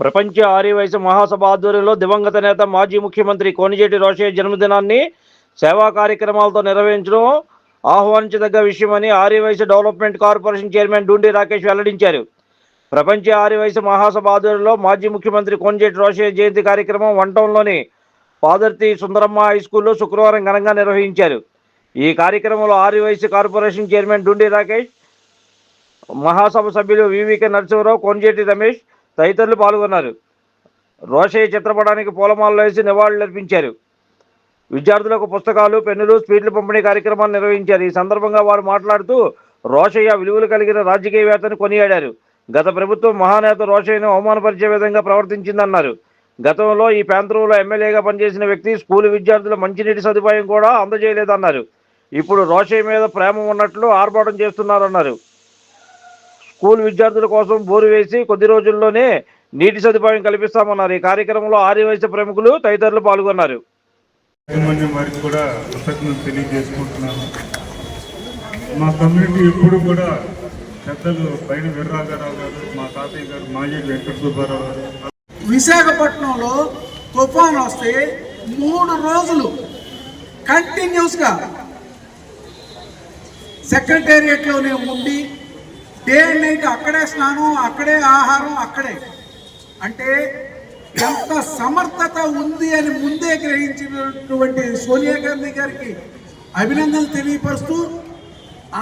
ప్రపంచ ఆర్యవైశ్య మహాసభ ఆధ్వర్యంలో దివంగత నేత మాజీ ముఖ్యమంత్రి కోనిజేటి రోషయ్య జన్మదినాన్ని సేవా కార్యక్రమాలతో నిర్వహించడం ఆహ్వానించదగ్గ విషయమని Aryavysya development corporation chairman Dundi Rakesh వెల్లడించారు. ప్రపంచ ఆర్యవైశ్య మహాసభ ఆధ్వర్యంలో మాజీ ముఖ్యమంత్రి కోనిజేటి రోషయ్య జయంతి కార్యక్రమం వంటంలోని పాదర్తి సుందరమ్మ హై స్కూల్లో శుక్రవారం ఘనంగా నిర్వహించారు. ఈ కార్యక్రమంలో ఆర్యవైశ్య కార్పొరేషన్ చైర్మన్ డూండి రాకేష్ మహాసభ సభ్యులు వివికే నరసింహరావు కొంజేటి రమేష్ తదితరులు పాల్గొన్నారు. రోషయ్య చిత్రపటానికి పూలమాలలు వేసి నివాళులర్పించారు విద్యార్థులకు పుస్తకాలు పెన్నులు స్పీడ్లు పంపిణీ కార్యక్రమాలు నిర్వహించారు. ఈ సందర్భంగా వారు మాట్లాడుతూ రోషయ్య విలువలు కలిగిన రాజకీయవేత్తను కొనియాడారు. గత ప్రభుత్వం మహానేత రోషయ్యను అవమానపరిచే విధంగా ప్రవర్తించిందన్నారు. గతంలో ఈ ప్రాంతంలో ఎమ్మెల్యేగా పనిచేసిన వ్యక్తి స్కూల్ విద్యార్థుల మంచినీటి సదుపాయం కూడా అందజేయలేదన్నారు. ఇప్పుడు రోషయ్య మీద ప్రేమ ఉన్నట్లు ఆర్భాటం చేస్తున్నారన్నారు. స్కూల్ విద్యార్థుల కోసం బోరు వేసి కొద్ది రోజుల్లోనే నీటి సదుపాయం కల్పిస్తామన్నారు. ఈ కార్యక్రమంలో ఆర్యవైశ్య ప్రముఖులు తదితరులు పాల్గొన్నారు. యాజమాన్యం వారికి కూడా కృతజ్ఞతలు తెలియజేసుకుంటున్నాను. మా కమ్యూనిటీ ఎప్పుడు కూడా పెద్దలు పైన వీర్రాఘరావు గారు మా తాతయ్య గారు మాజీ వెంకట సుబ్బారావు గారు విశాఖపట్నంలో తుఫాన్ వస్తే మూడు రోజులు కంటిన్యూస్గా సెక్రటేరియట్లోనే ఉండి డే అండ్ నైట్ అక్కడే స్నానం అక్కడే ఆహారం అక్కడే. అంటే ఎంత సమర్థత ఉంది అని ముందే గ్రహించినటువంటి సోనియా గాంధీ గారికి అభినందనలు తెలియపరుస్తూ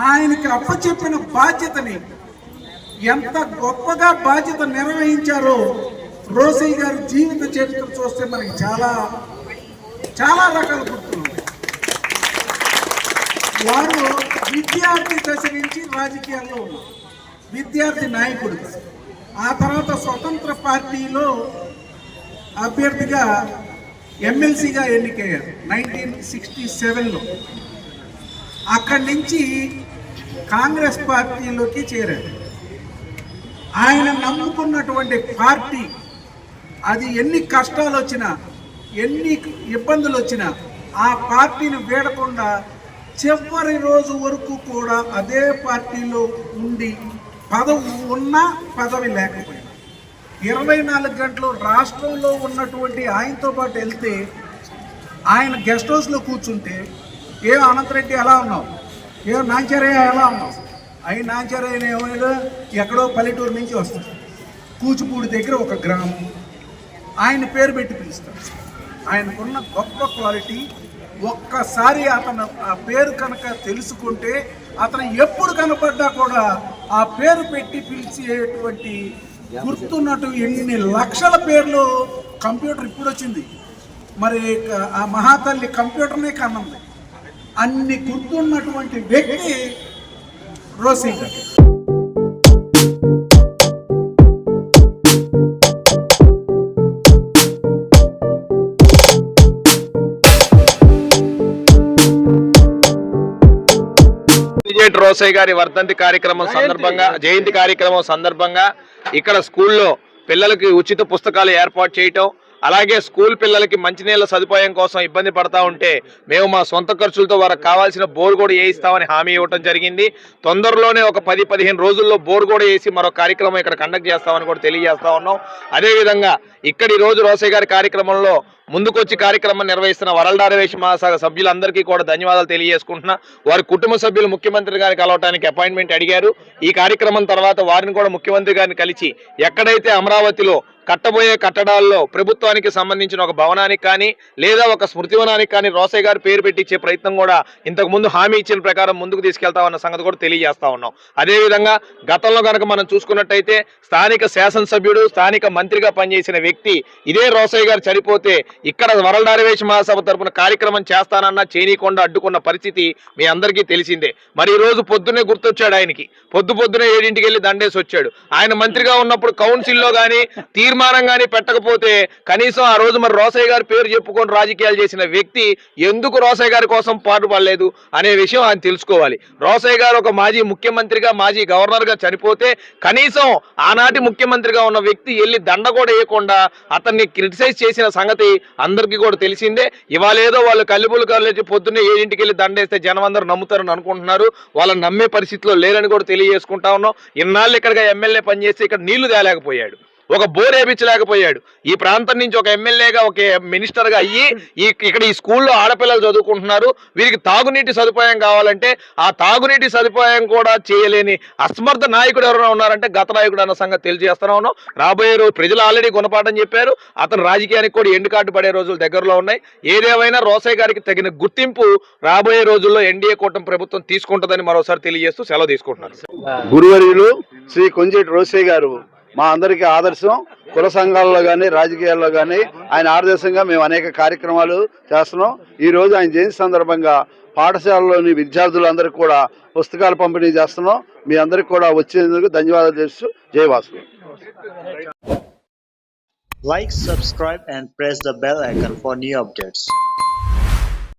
ఆయనకి అప్పచెప్పిన బాధ్యతని ఎంత గొప్పగా బాధ్యత నిర్వహించారో రోసయ్య గారి జీవిత చరిత్ర చూస్తే మనకి చాలా చాలా రకాల గుర్తున్నాయి వారు విద్యార్థి దశ నుంచి రాజకీయాల్లో ఉన్నారు. విద్యార్థి నాయకుడు. ఆ తర్వాత స్వతంత్ర పార్టీలో అభ్యర్థిగా ఎమ్మెల్సీగా ఎన్నికయ్యారు నైన్టీన్ సిక్స్టీ సెవెన్లో. అక్కడి నుంచి కాంగ్రెస్ పార్టీలోకి చేరారు. ఆయన నమ్ముకున్నటువంటి పార్టీ అది ఎన్ని కష్టాలు వచ్చినా ఎన్ని ఇబ్బందులు వచ్చినా ఆ పార్టీని వేడకుండా చివరి రోజు వరకు కూడా అదే పార్టీలో ఉండి పదవి ఉన్నా పదవి లేకపోయినా. ఇరవై నాలుగు గంటలు రాష్ట్రంలో ఉన్నటువంటి ఆయనతో పాటు వెళ్తే ఆయన గెస్ట్ హౌస్లో కూర్చుంటే ఏ అనంతరెడ్డి ఎలా ఉన్నావు? ఏ నాంచారయ్య ఎలా ఉన్నావు? అయి నాంచారయ్య ఏమైనా ఎక్కడో పల్లెటూరు నుంచి వస్తాడు. కూచిపూడి దగ్గర ఒక గ్రామం. ఆయన పేరు పెట్టి పిలుస్తారు ఆయనకున్న గొప్ప క్వాలిటీ ఒక్కసారి అతను ఆ పేరు కనుక తెలుసుకుంటే అతను ఎప్పుడు కనపడ్డా కూడా ఆ పేరు పెట్టి పిలిచేటువంటి గుర్తున్నట్టు ఎన్ని లక్షల పేర్లు కంప్యూటర్ ఇప్పుడు వచ్చింది. మరి ఆ మహాతల్లి కంప్యూటర్నే కన్నంది అన్ని గుర్తున్నటువంటి వ్యక్తి రోసింగ్ విజయ్ రోసయ్య గారి వర్ధంతి కార్యక్రమం సందర్భంగా జయంతి కార్యక్రమం సందర్భంగా ఇక్కడ స్కూల్లో పిల్లలకి ఉచిత పుస్తకాలు ఏర్పాటు చేయటం అలాగే స్కూల్ పిల్లలకి మంచినీళ్ళ సదుపాయం కోసం ఇబ్బంది పడతా ఉంటే మేము మా సొంత ఖర్చులతో వారికి కావాల్సిన బోర్ కూడా వేయిస్తామని హామీ ఇవ్వడం జరిగింది. తొందరలోనే ఒక పది పదిహేను రోజుల్లో బోర్ కూడా వేసి మరో కార్యక్రమం ఇక్కడ కండక్ట్ చేస్తామని కూడా తెలియజేస్తా ఉన్నాం. అదేవిధంగా ఇక్కడ ఈ రోజు రోసయ్య గారి కార్యక్రమంలో ముందుకొచ్చి కార్యక్రమం నిర్వహిస్తున్న వరల్డారవేశ మహాసభ సభ్యులందరికీ కూడా ధన్యవాదాలు తెలియజేసుకుంటున్నా. వారి కుటుంబ సభ్యులు ముఖ్యమంత్రి గారిని కలవటానికి అపాయింట్మెంట్ అడిగారు. ఈ కార్యక్రమం తర్వాత వారిని కూడా ముఖ్యమంత్రి గారిని కలిసి ఎక్కడైతే అమరావతిలో కట్టబోయే కట్టడాల్లో ప్రభుత్వానికి సంబంధించిన ఒక భవనానికి కానీ లేదా ఒక స్మృతివనానికి కానీ రోసయ్య గారు పేరు పెట్టించే ప్రయత్నం కూడా ఇంతకుముందు హామీ ఇచ్చిన ప్రకారం ముందుకు తీసుకెళ్తామన్న సంగతి కూడా తెలియజేస్తా ఉన్నాం. అదేవిధంగా గతంలో కనుక మనం చూసుకున్నట్టయితే స్థానిక శాసనసభ్యుడు స్థానిక మంత్రిగా పనిచేసిన వ్యక్తి ఇదే రోసయ్య గారు చనిపోతే ఇక్కడ వరల్డారవేశ మహాసభ తరపున కార్యక్రమం చేస్తానన్నా చేనీకొండ అడ్డుకున్న పరిస్థితి మీ అందరికీ తెలిసిందే. మరి ఈ రోజు పొద్దున్నే గుర్తొచ్చాడు ఆయనకి. పొద్దు పొద్దునే ఏడింటికి వెళ్ళి దండేసి వచ్చాడు ఆయన మంత్రిగా ఉన్నప్పుడు కౌన్సిల్లో కానీ తీర్మానం కానీ పెట్టకపోతే కనీసం ఆ రోజు మరి రోసయ్య గారి పేరు చెప్పుకొని రాజకీయాలు చేసిన వ్యక్తి ఎందుకు రోసయ్య గారి కోసం పాటుపడలేదు అనే విషయం ఆయన తెలుసుకోవాలి. రోసయ్య గారు ఒక మాజీ ముఖ్యమంత్రిగా మాజీ గవర్నర్గా చనిపోతే కనీసం ఆనాటి ముఖ్యమంత్రిగా ఉన్న వ్యక్తి వెళ్ళి దండ కూడా వేయకుండా అతన్ని క్రిటిసైజ్ చేసిన సంగతి అందరికీ కూడా తెలిసిందే. ఇవాళ ఏదో వాళ్ళు కల్లిపులు కాలేజీ పొద్దున్నే ఏడింటికి వెళ్ళి దండేస్తే జనం అందరూ నమ్ముతారని అనుకుంటున్నారు. వాళ్ళని నమ్మే పరిస్థితిలో లేరని కూడా తెలియజేసుకుంటా ఉన్నాం. ఇన్నాళ్ళు ఇక్కడ ఎమ్మెల్యే పనిచేస్తే ఇక్కడ నీళ్ళు తేలేకపోయాడు. ఒక బోర్ వేయించలేకపోయాడు ఈ ప్రాంతం నుంచి ఒక ఎమ్మెల్యేగా ఒక మినిస్టర్గా అయ్యి ఈ ఇక్కడ ఈ స్కూల్లో ఆడపిల్లలు చదువుకుంటున్నారు. వీరికి తాగునీటి సదుపాయం కావాలంటే ఆ తాగునీటి సదుపాయం కూడా చేయలేని అసమర్థ నాయకుడు ఎవరైనా ఉన్నారంటే గత నాయకుడు అన్న సంగతి తెలియజేస్తున్నా ఉన్నాం. రాబోయే రోజు ప్రజలు ఆల్రెడీ గుణపాఠం చెప్పారు. అతను రాజకీయానికి కూడా ఎండు కార్డు పడే రోజులు దగ్గరలో ఉన్నాయి. ఏదేమైనా రోసయ్య గారికి తగిన గుర్తింపు రాబోయే రోజుల్లో ఎన్డీఏ కూటమి ప్రభుత్వం తీసుకుంటుందని మరోసారి తెలియజేస్తూ సెలవు తీసుకుంటున్నారు. గురువర్యులు శ్రీ కొంజేటి రోసయ్య గారు మా అందరికీ ఆదర్శం. కుల సంఘాల్లో కానీ రాజకీయాల్లో కానీ ఆయన ఆదర్శంగా మేము అనేక కార్యక్రమాలు చేస్తున్నాం. ఈరోజు ఆయన జయంతి సందర్భంగా పాఠశాలలోని విద్యార్థులందరికీ కూడా పుస్తకాలు పంపిణీ చేస్తున్నాం. మీ అందరికీ కూడా వచ్చేందుకు ధన్యవాదాలు తెలుసు జయవాసు Like, subscribe, and press the bell icon for new updates.